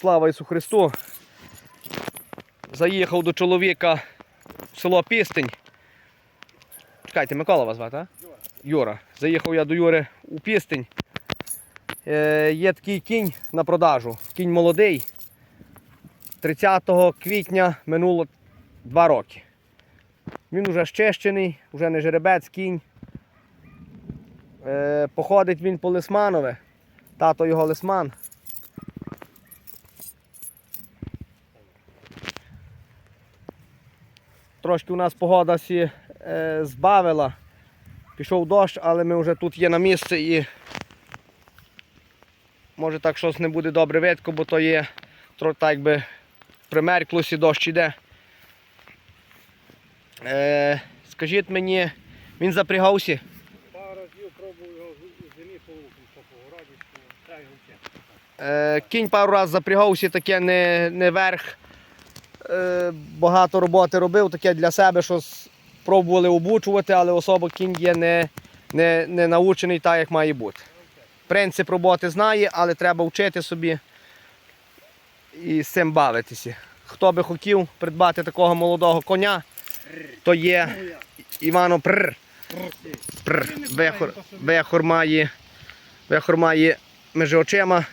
Слава Ісу Христу. Заїхав до чоловіка в село Пістень. Чекайте, Микола вас звати, а? Юра. Заїхав я до Юри у Пістень. Е, є такий кінь на продажу. Кінь молодий. 30 квітня минуло 2 роки. Він уже щещений, вже не жеребець кінь. Е, походить він по Лисманове. Тато його лисман. Трошки у нас погода сі е, збавила. Пішов дощ, але ми вже тут є на місці і може так щось не буде добре видко, бо то є так якби примерклося, дощ іде. Е, скажіть мені, він запрягався? Пару разів пробував його в зимі по треба його вчити. Е, кінь пару разів запрягався, таке не, не верх. Е, багато роботи робив, таке для себе, що с- пробували обучувати, але особо кінь є не, не, не научений так, як має бути. Принцип роботи знає, але треба вчити собі і з цим бавитися. Хто би хотів придбати такого молодого коня, то є Івано. Прр. Вехор, вехор має, вехор має між очима.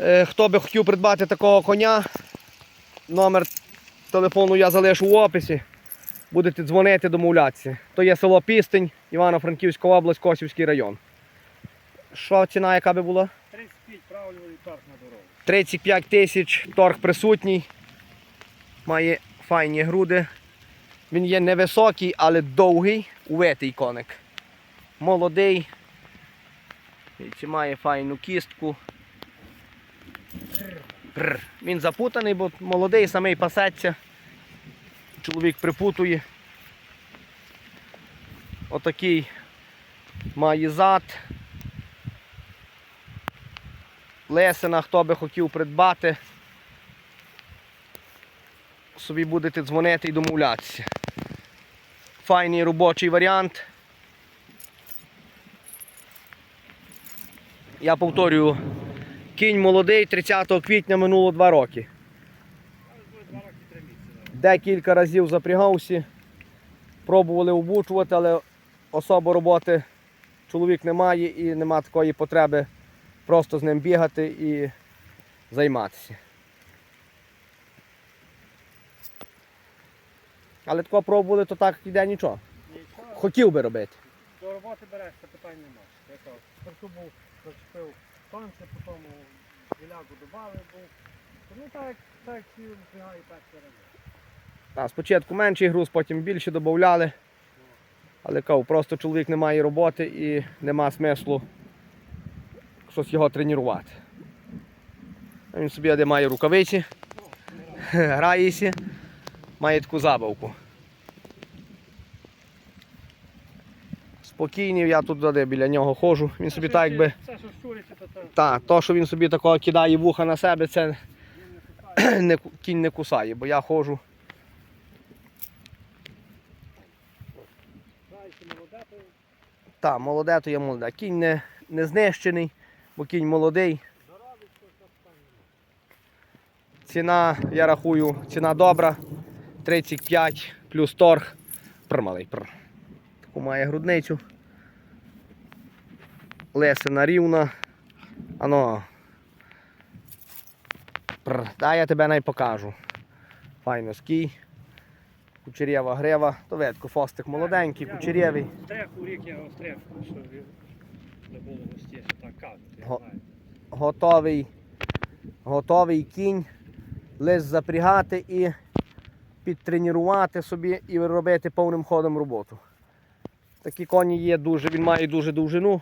Е, Хто би хотів придбати такого коня, номер телефону я залишу в описі. Будете дзвонити, домовлятися. То є село Пістень, Івано-Франківська область, Косівський район. Що ціна, яка би була? 35 правильний парк на дорогу. 35 тисяч, торг присутній. Має файні груди. Він є невисокий, але довгий, увитий коник. Молодий. Дивіться, має файну кістку. Прр. Він запутаний, бо молодий, самий пасеться. Чоловік припутує. Отакий має зад. Лесина, хто би хотів придбати. Собі будете дзвонити і домовлятися. Файний робочий варіант. Я повторюю, кінь молодий, 30 квітня минуло 2 роки. Але буде 2 роки 3 місяці. да. Декілька разів запрягався, пробували обучувати, але особо роботи чоловік не має і нема такої потреби просто з ним бігати і займатися. Але такого пробували, то так іде нічого. Хотів би робити. до роботи берешся, питань нема. Я кажу, був, зачепив сонце, потім гілягу додали був. Ну так, так всі вбігає перший раз. Спочатку менший груз, потім більше додавали. Але кажу, просто чоловік не має роботи і нема смислу щось його тренувати. Він собі де має рукавиці, грається, має таку забавку. Спокійний, я тут де біля нього ходжу. Він собі так якби. Щуриться, то що він собі такого кидає вуха на себе, це не кінь не кусає, бо я ходжу. Зайці молоде, то Та, молоде, є молоде. Кінь не, не знищений, бо кінь молодий. Ціна, я рахую, ціна добра. 35 плюс торг. Пр, малий, пр. Таку має грудницю. Лесина рівна. Ано. Дай я тебе най покажу. Файно скій. Кучерєва грива. То видко, фостик молоденький, кучерєвий. Стреху рік я його стреху, що не було гостєше, так кажуть. я Го- знаю. готовий, готовий кінь, лише запрягати і підтренувати собі і робити повним ходом роботу. Такі коні є дуже, він має дуже довжину.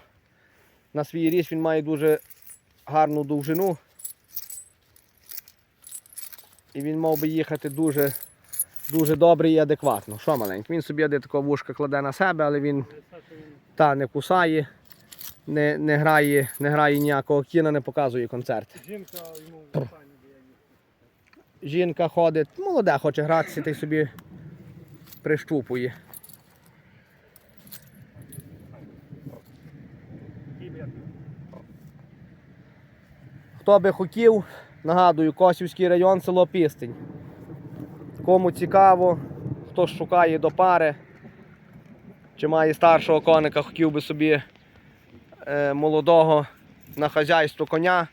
На свій ріст він має дуже гарну довжину. І він мав би їхати дуже, дуже добре і адекватно. Що маленький? Він собі де такого вушка кладе на себе, але він та не кусає, не, не, грає, не грає ніякого кіна, не показує концерт. Жінка йому дає. Жінка ходить, молода хоче гратися, та й собі прищупує. Хто би хотів, нагадую, Косівський район, село Пістень. Кому цікаво, хто шукає до пари, чи має старшого коника, хотів би собі е, молодого на хазяйство коня.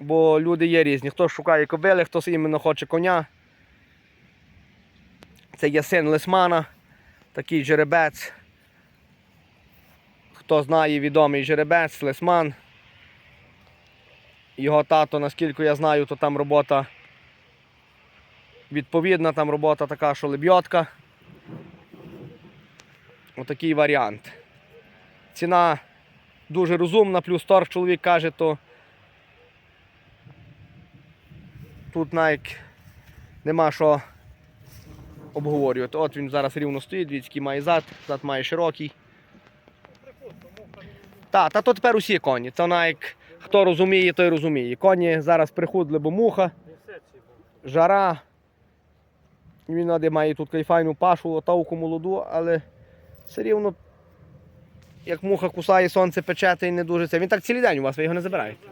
Бо люди є різні. Хто шукає кобили, хтось іменно хоче коня. Це є син Лисмана, такий жеребець. Хто знає відомий жеребець, Лисман. Його тато, наскільки я знаю, то там робота відповідна, там робота така, що лебьотка. Отакий варіант. Ціна дуже розумна, плюс торг чоловік каже, то тут навіть нема що обговорювати. От він зараз рівно стоїть, дивіться, який має зад, зад має широкий. Так, та то тепер усі коні. Це навіть хто розуміє, той розуміє. Коні зараз прихудли, бо муха, жара. Він наде має тут кайфайну пашу, отавку молоду, але все рівно, як муха кусає, сонце пече, й не дуже це. Він так цілий день у вас, ви його не забираєте.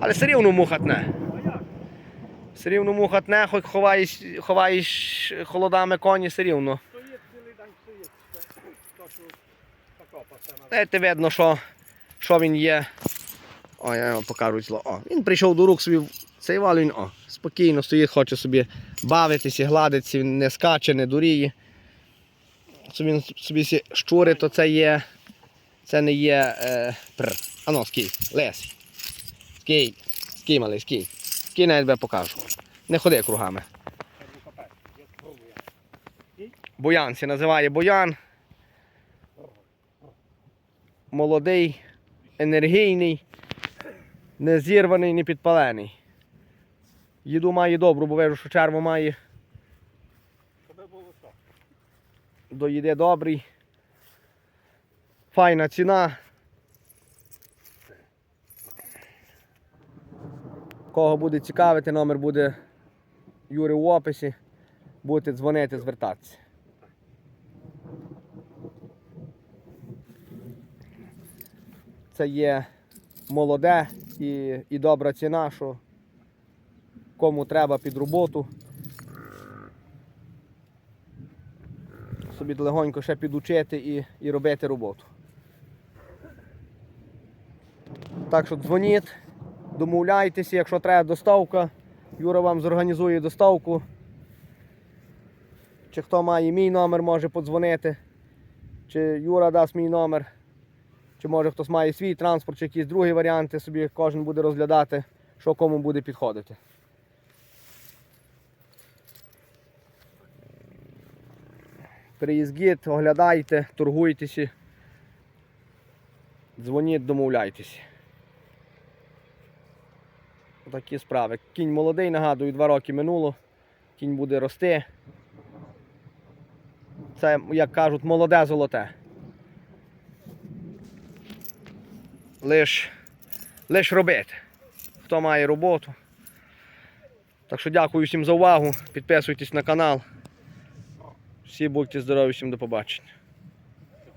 Але все рівно муха тне. Все рівно муха тне, хоч ховаєш, ховаєш холодами коні, все рівно. Стоїть цілий день стоїть. Видно, що, що він є. О, я вам покажу зло. О, він прийшов до рук собі, цей вал, він о, спокійно стоїть, хоче собі бавитися, гладитися, він не скаче, не дуріє. Собі сі щурить, то це є. Це не є. Е, пр. Ано, скій, лес. Скій, скій, малий, скій. Скій навіть тебе покажу. Не ходи кругами. Боян це називає боян. Молодий, енергійний, не зірваний, не підпалений. Їду має добру, бо вижу, що черво має Щоб було що. до добрий. Файна ціна. Кого буде цікавити, номер буде Юри в описі. Будете дзвонити, звертатися. Це є молоде і, і добра ціна, що кому треба під роботу. Собі легонько ще підучити і, і робити роботу. Так що дзвоніть, домовляйтеся, якщо треба доставка, Юра вам зорганізує доставку. Чи хто має мій номер, може подзвонити. Чи Юра дасть мій номер. Чи може хтось має свій транспорт, чи якісь другі варіанти, собі кожен буде розглядати, що кому буде підходити. Приїздіть, оглядайте, торгуйтеся, дзвоніть, домовляйтеся. Такі справи. Кінь молодий, нагадую, два роки минуло. Кінь буде рости. Це, як кажуть, молоде золоте. Лиш, лиш робити. Хто має роботу. Так що дякую всім за увагу. Підписуйтесь на канал. Всі будьте здорові, всім до побачення.